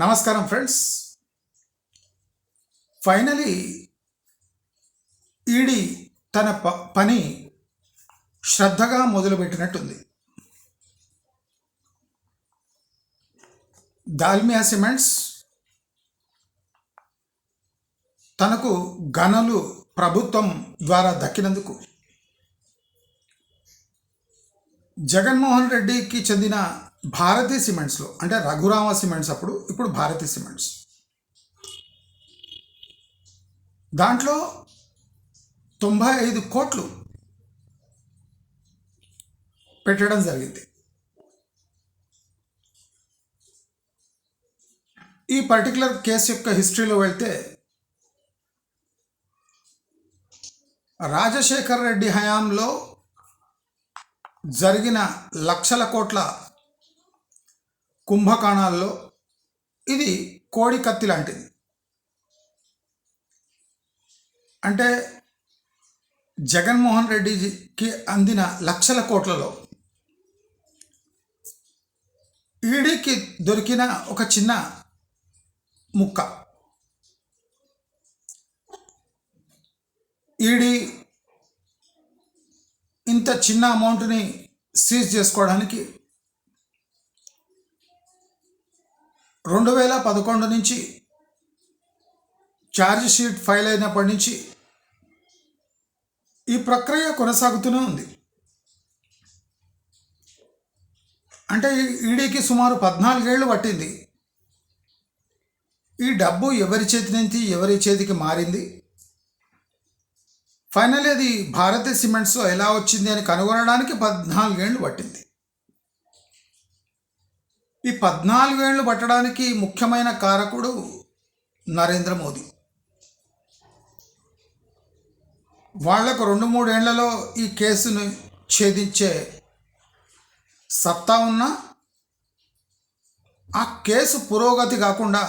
నమస్కారం friends. Finally ED తన ప పని శ్రద్ధగా మొదలుపెట్టినట్టుంది. దాల్మియా సిమెంట్స్ తనకు గనులు ప్రభుత్వం ద్వారా దక్కినందుకు జగన్మోహన్ రెడ్డికి చెందిన భారతీ సిమెంట్స్లో అంటే రఘురామ సిమెంట్స్ అప్పుడు ఇప్పుడు భారతీ సిమెంట్స్. దాంట్లో తొంభై ఐదు కోట్లు పెట్టడం జరిగింది. ఈ పర్టికులర్ కేసు యొక్క హిస్టరీలో వెళ్తే రాజశేఖర్ రెడ్డి హయాంలో జరిగిన లక్షల కోట్ల కుంభకోణాల్లో ఇది కోడి కత్తి లాంటిది. అంటే జగన్మోహన్ రెడ్డికి అందిన లక్షల కోట్లలో ఈడీకి దొరికిన ఒక చిన్న ముక్క. ఈడీ ఇంత చిన్న అమౌంట్ని సీజ్ చేసుకోవడానికి రెండు వేల పదకొండు నుంచి ఛార్జ్ షీట్ ఫైల్ అయినప్పటి నుంచి ఈ ప్రక్రియ కొనసాగుతూనే ఉంది. అంటే ఈడీకి సుమారు పద్నాలుగేళ్ళు పట్టింది. ఈ డబ్బు ఎవరి చేతి నుంచి ఎవరి చేతికి మారింది? ఫైనల్ అది భారతీయ సిమెంట్స్ ఎలా వచ్చింది అని కనుగొనడానికి పద్నాలుగేళ్ళు పట్టింది. ఈ పద్నాలుగేళ్ళు పట్టడానికి ముఖ్యమైన కారకుడు నరేంద్ర మోదీ. వాళ్ళకు రెండు మూడేళ్ళలో ఈ కేసును ఛేదించే సత్తా ఉన్న ఆ కేసు పురోగతి కాకుండా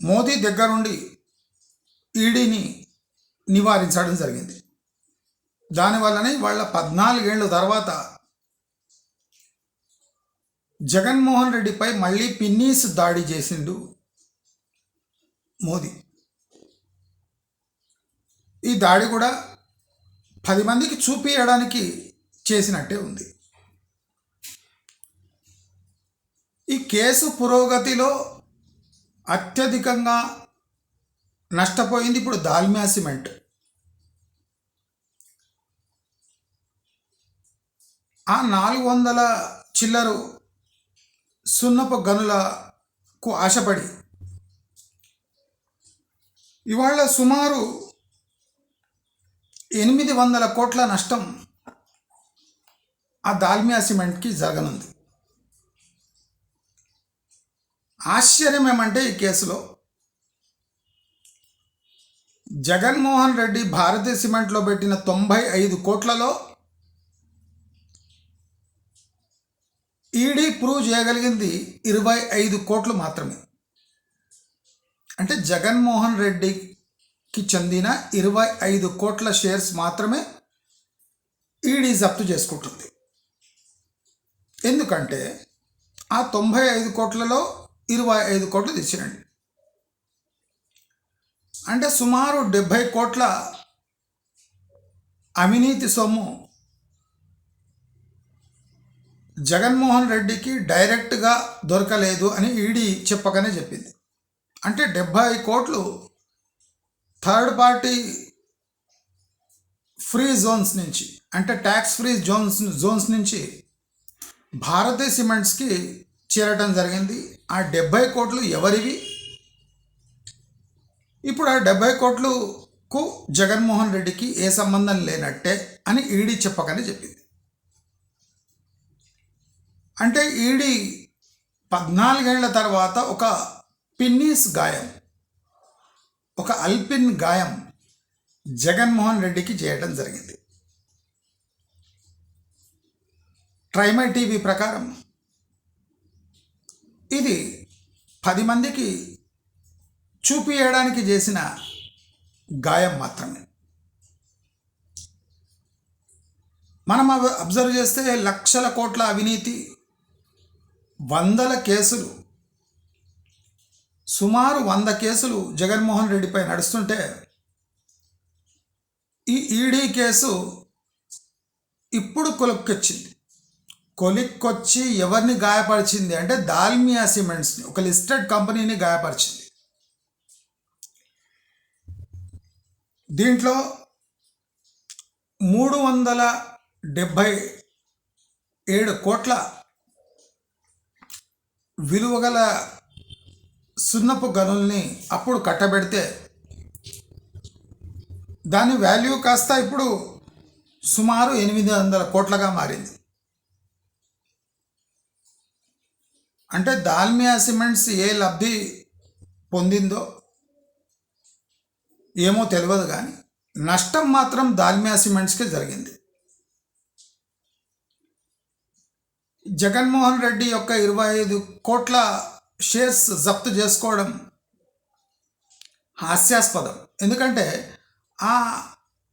మోదీ దగ్గరుండి ఈడీని నివారించడం జరిగింది. దానివల్లనే వాళ్ళ పద్నాలుగేళ్ళ తర్వాత జగన్మోహన్ రెడ్డిపై మళ్ళీ పిన్నీస్ దాడి చేసిండు మోదీ. ఈ దాడి కూడా పది మందికి చూపించడానికి చేసినట్టే ఉంది. ఈ కేసు పురోగతిలో అత్యధికంగా నష్టపోయింది ఇప్పుడు దాల్మియా సిమెంట్. ఆ నాలుగు వందల చిల్లరు సున్నపు గనులకు ఆశపడి ఇవాళ సుమారు ఎనిమిది వందల కోట్ల నష్టం ఆ దాల్మియా సిమెంట్కి జరగనుంది. ఆశ్చర్యం ఏమంటే ఈ కేసులో జగన్మోహన్ రెడ్డి భారతీయ సిమెంట్లో పెట్టిన తొంభై ఐదు కోట్లలో ఈడీ ప్రూవ్ చేయగలిగింది ఇరవై ఐదు కోట్లు మాత్రమే. అంటే జగన్మోహన్ రెడ్డికి చెందిన ఇరవై ఐదు కోట్ల షేర్స్ మాత్రమే ఈడీ జప్తు చేసుకుంటుంది. ఎందుకంటే ఆ తొంభై ఐదు కోట్లలో ఇరవై ఐదు కోట్లు తెచ్చినండి అంటే సుమారు డెబ్భై కోట్ల అవినీతి సొమ్ము జగన్మోహన్ రెడ్డికి డైరెక్ట్గా దొరకలేదు అని ఈడీ చెప్పకనే చెప్పింది. అంటే డెబ్భై కోట్లు థర్డ్ పార్టీ ఫ్రీ జోన్స్ నుంచి అంటే ట్యాక్స్ ఫ్రీ జోన్స్ జోన్స్ నుంచి భారతీయ సిమెంట్స్కి చేరటం జరిగింది. ఆ డెబ్భై కోట్లు ఎవరివి? ఇప్పుడు ఆ డెబ్భై కోట్లకు జగన్మోహన్ రెడ్డికి ఏ సంబంధం లేనట్టే అని ఈడీ చెప్పకనే చెప్పింది. అంటే ఈడీ పద్నాలుగేళ్ళ తర్వాత ఒక పిన్నీస్ గాయం ఒక అల్పిన్ గాయం జగన్మోహన్ రెడ్డికి చేయడం జరిగింది. ట్రైమై టీవీ ప్రకారం ఇది పది మందికి చూపియడానికి చేసిన గాయం మాత్రమే. మనం అబ్- అబ్జర్వ్ చేస్తే లక్షల కోట్ల అవినీతి వందల కేసులు సుమారు వంద కేసులు జగన్మోహన్ రెడ్డిపై నడుస్తుంటే ఈ ఈడీ కేసు ఇప్పుడు కొలుక్కొచ్చింది. కొలిక్కొచ్చి ఎవరిని గాయపరిచింది అంటే దాల్మియా సిమెంట్స్ని ఒక లిస్టెడ్ కంపెనీని గాయపరిచింది. దీంట్లో మూడు వందల డెబ్భై ఏడు కోట్ల విలువగల సున్నపు గనుల్ని అప్పుడు కట్టబెడితే దాని వాల్యూ కాస్త ఇప్పుడు సుమారు ఎనిమిది వందల కోట్లగా మారింది. అంటే దాల్మియా సిమెంట్స్ ఏ లబ్ధి పొందిందో ఏమో తెలియదు కానీ నష్టం మాత్రం దాల్మియా సిమెంట్స్కే జరిగింది. జగన్మోహన్ రెడ్డి యొక్క ఇరవై ఐదు కోట్ల షేర్స్ జప్తు చేసుకోవడం హాస్యాస్పదం. ఎందుకంటే ఆ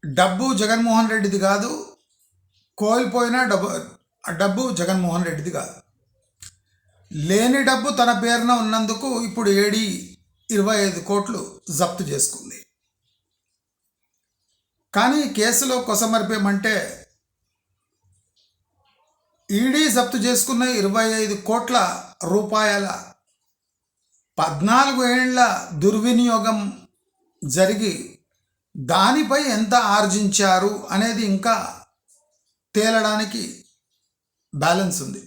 డబ్బు జగన్మోహన్ రెడ్డిది కాదు కోల్పోయిన డబ్బు ఆ డబ్బు జగన్మోహన్ రెడ్డిది కాదు. లేని డబ్బు తన పేరున ఉన్నందుకు ఇప్పుడు ఏడి ఇరవై ఐదు కోట్లు జప్తు చేసుకుంది. కానీ కేసులో కొసమరిపేమంటే ఈడీ జప్తు చేసుకున్న ఇరవై ఐదు కోట్ల రూపాయల పద్నాలుగు ఏళ్ళ దుర్వినియోగం జరిగి దానిపై ఎంత ఆర్జించారు అనేది ఇంకా తేలడానికి బ్యాలెన్స్ ఉంది.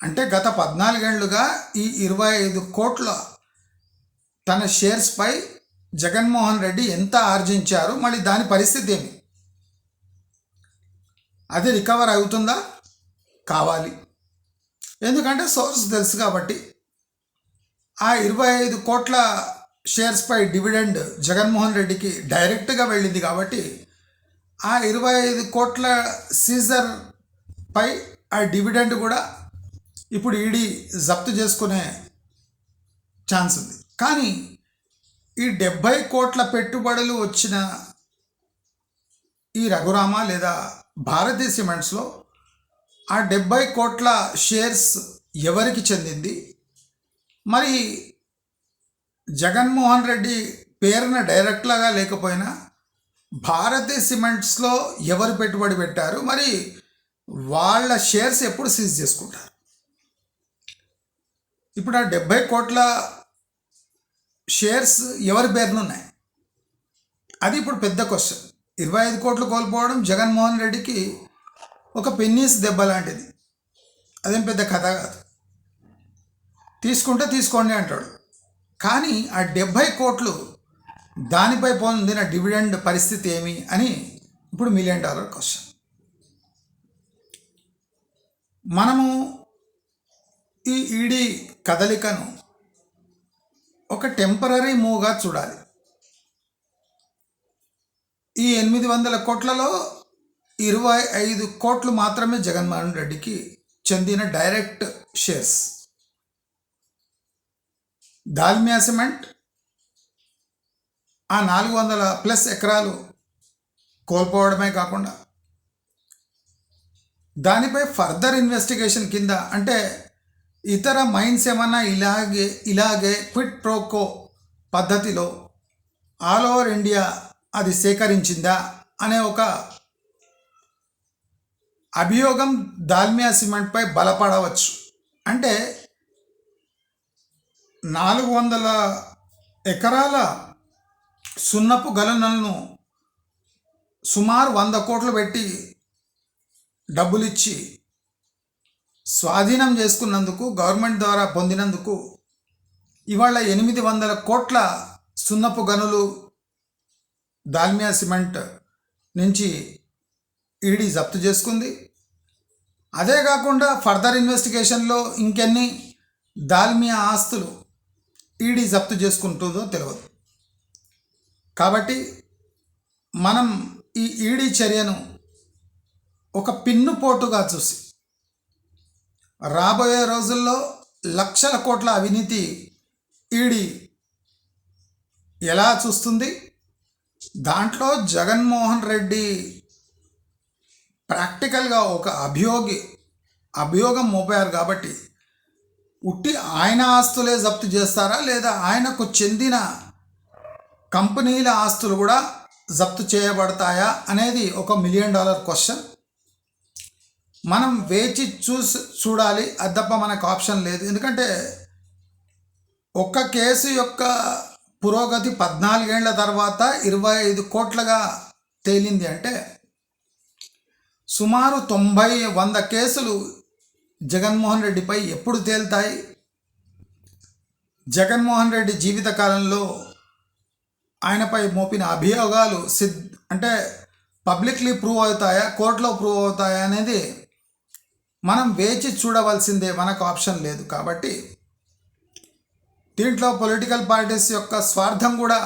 అంటే గత పద్నాలుగేళ్ళుగా ఈ ఇరవై ఐదు కోట్ల తన షేర్స్పై జగన్మోహన్ రెడ్డి ఎంత ఆర్జించారు మళ్ళీ దాని పరిస్థితి ఏమి? అది రికవర్ అవుతుందా? కావాలి. ఎందుకంటే సోర్స్ తెలుసు కాబట్టి ఆ ఇరవై ఐదు కోట్ల షేర్స్పై డివిడెండ్ జగన్మోహన్ రెడ్డికి డైరెక్ట్గా వెళ్ళింది కాబట్టి ఆ ఇరవై ఐదు కోట్ల సీజర్ పై ఆ డివిడెండ్ కూడా ఇప్పుడు ఈడీ జప్తు చేసుకునే ఛాన్స్ ఉంది. కానీ ఈ డెబ్భై కోట్ల పెట్టుబడులు వచ్చిన ఈ రఘురామ లేదా భారతీ సిమెంట్స్లో ఆ డెబ్బై కోట్ల షేర్స్ ఎవరికి చెందింది? మరి జగన్మోహన్ రెడ్డి పేరున డైరెక్ట్లాగా లేకపోయినా భారతీ సిమెంట్స్లో ఎవరు పెట్టుబడి పెట్టారు? మరి వాళ్ళ షేర్స్ ఎప్పుడు సీజ్ చేసుకుంటారు? ఇప్పుడు ఆ డెబ్బై కోట్ల షేర్స్ ఎవరి పేరున ఉన్నాయి అది ఇప్పుడు పెద్ద క్వశ్చన్. ఇరవై ఐదు కోట్లు కోల్పోవడం జగన్మోహన్ రెడ్డికి ఒక పెన్నీస్ దెబ్బ లాంటిది. అదేం పెద్ద కథ కాదు. తీసుకుంటే తీసుకోండి అంటాడు. కానీ ఆ డెబ్భై కోట్లు దానిపై పొందిన డివిడెండ్ పరిస్థితి ఏమి అని ఇప్పుడు మిలియన్ డాలర్ క్వశ్చన్. మనము ఈ ఈడీ కదలికను ఒక టెంపరీ మూవ్గా చూడాలి. ఈ ఎనిమిది వందల కోట్లలో ఇరవై ఐదు కోట్లు మాత్రమే జగన్మోహన్ రెడ్డికి చెందిన డైరెక్ట్ షేర్స్. దాల్మియా సిమెంట్ ఆ నాలుగు వందల ప్లస్ ఎకరాలు కోల్పోవడమే కాకుండా దానిపై ఫర్దర్ ఇన్వెస్టిగేషన్ కింద అంటే ఇతర మైన్స్ ఏమన్నా ఇలాగే ఇలాగే క్విట్ ప్రోకో పద్ధతిలో ఆల్ ఓవర్ ఇండియా అది సేకరించిందా అనే ఒక అభియోగం దాల్మియా సిమెంట్పై బలపడవచ్చు. అంటే నాలుగు వందల ఎకరాల సున్నపు గలనలను సుమారు వంద కోట్లు పెట్టి డబ్బులిచ్చి స్వాధీనం చేసుకున్నందుకు గవర్నమెంట్ ద్వారా పొందినందుకు ఇవాళ ఎనిమిది వందల కోట్ల సున్నపు గనులు దాల్మియా సిమెంట్ నుంచి ఈడీ జప్తు చేసుకుంది. అదే కాకుండా ఫర్దర్ ఇన్వెస్టిగేషన్లో ఇంకెన్ని దాల్మియా ఆస్తులు ఈడీ జప్తు చేసుకుంటుందో తెలియదు కాబట్టి మనం ఈ ఈడీ చర్యను ఒక పిన్నుపోటుగా చూసి రాబోయే రోజుల్లో లక్షల కోట్ల అవినీతి ఈడీ ఎలా చూస్తుంది? దాంట్లో జగన్మోహన్ రెడ్డి ప్రాక్టికల్గా ఒక అభియోగి అభియోగం మోపారు కాబట్టి ఉట్టి ఆయన ఆస్తులే జప్తు చేస్తారా? లేదా ఆయనకు చెందిన కంపెనీల ఆస్తులు కూడా జప్తు చేయబడతాయా? అనేది ఒక మిలియన్ డాలర్ క్వశ్చన్ మనం వేచి చూసి చూడాలి. అది తప్ప మనకు ఆప్షన్ లేదు. ఎందుకంటే ఒక్క కేసు యొక్క పురోగతి పద్నాలుగేళ్ళ తర్వాత ఇరవై ఐదు కోట్లుగా తేలింది. అంటే సుమారు తొంభై వంద కేసులు జగన్మోహన్ రెడ్డిపై ఎప్పుడు తేలుతాయి? జగన్మోహన్ రెడ్డి జీవితకాలంలో ఆయనపై మోపిన అభియోగాలు సిద్ అంటే పబ్లిక్లీ ప్రూవ్ అవుతాయా? కోర్టులో ప్రూవ్ అవుతాయా అనేది మనం వేచి చూడవలసిందే. మనకు ఆప్షన్ లేదు కాబట్టి. దీంట్లో పొలిటికల్ పార్టీస్ యొక్క స్వార్థం కూడా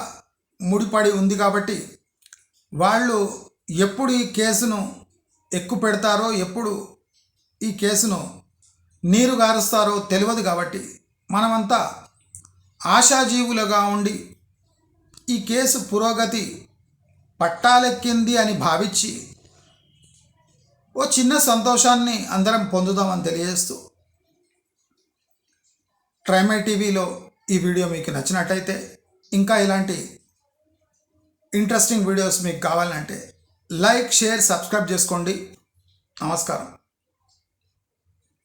ముడిపడి ఉంది కాబట్టి వాళ్ళు ఎప్పుడు ఈ కేసును ఎక్కువ పెడతారో ఎప్పుడు ఈ కేసును నీరు గారుస్తారో తెలియదు కాబట్టి మనమంతా ఆశాజీవులుగా ఉండి ఈ కేసు పురోగతి పట్టాలెక్కింది అని భావించి ఓ చిన్న సంతోషాన్ని అందరం పొందుదామని తెలియజేస్తూ ట్రైమై టీవీలో ఈ వీడియో మీకు నచ్చినట్టయితే ఇంకా ఇలాంటి ఇంట్రెస్టింగ్ వీడియోస్ మీకు కావాలంటే లైక్ షేర్ సబ్స్క్రైబ్ చేసుకోండి. నమస్కారం.